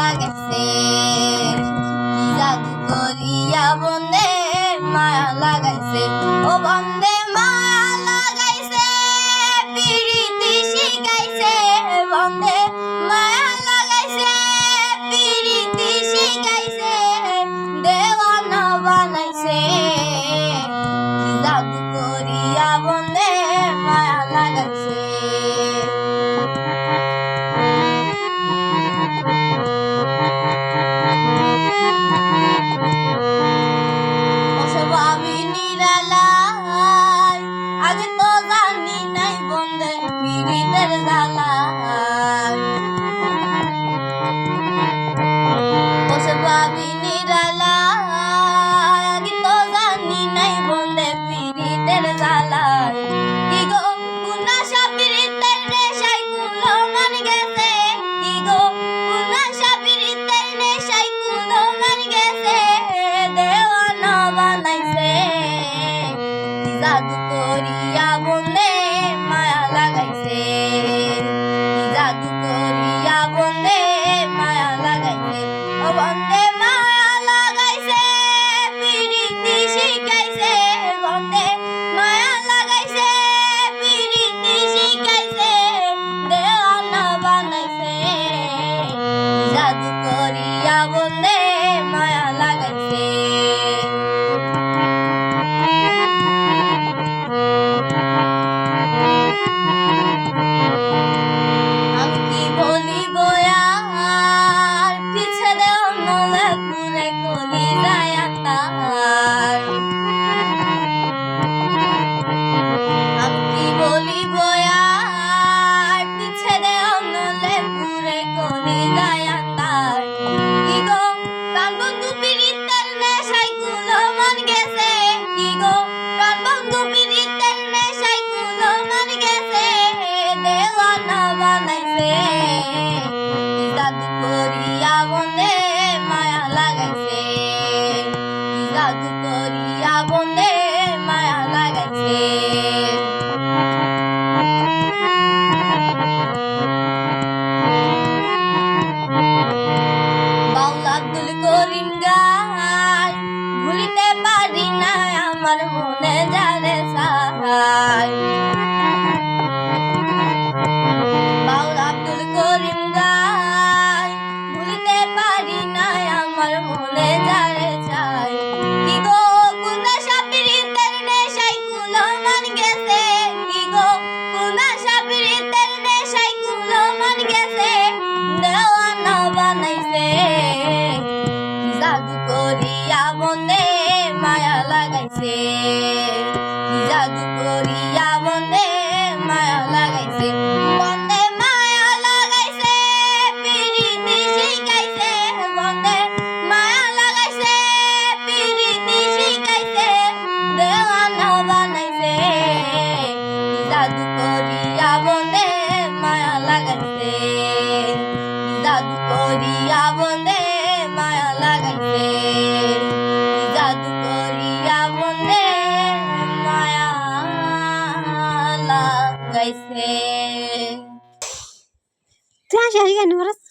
মালা গেছে জাদু করিয়া বন্ধে মায়া লাগাইছে ও বন্ধে বন্দে せ」「ひざぐく गाइस थैंक eh.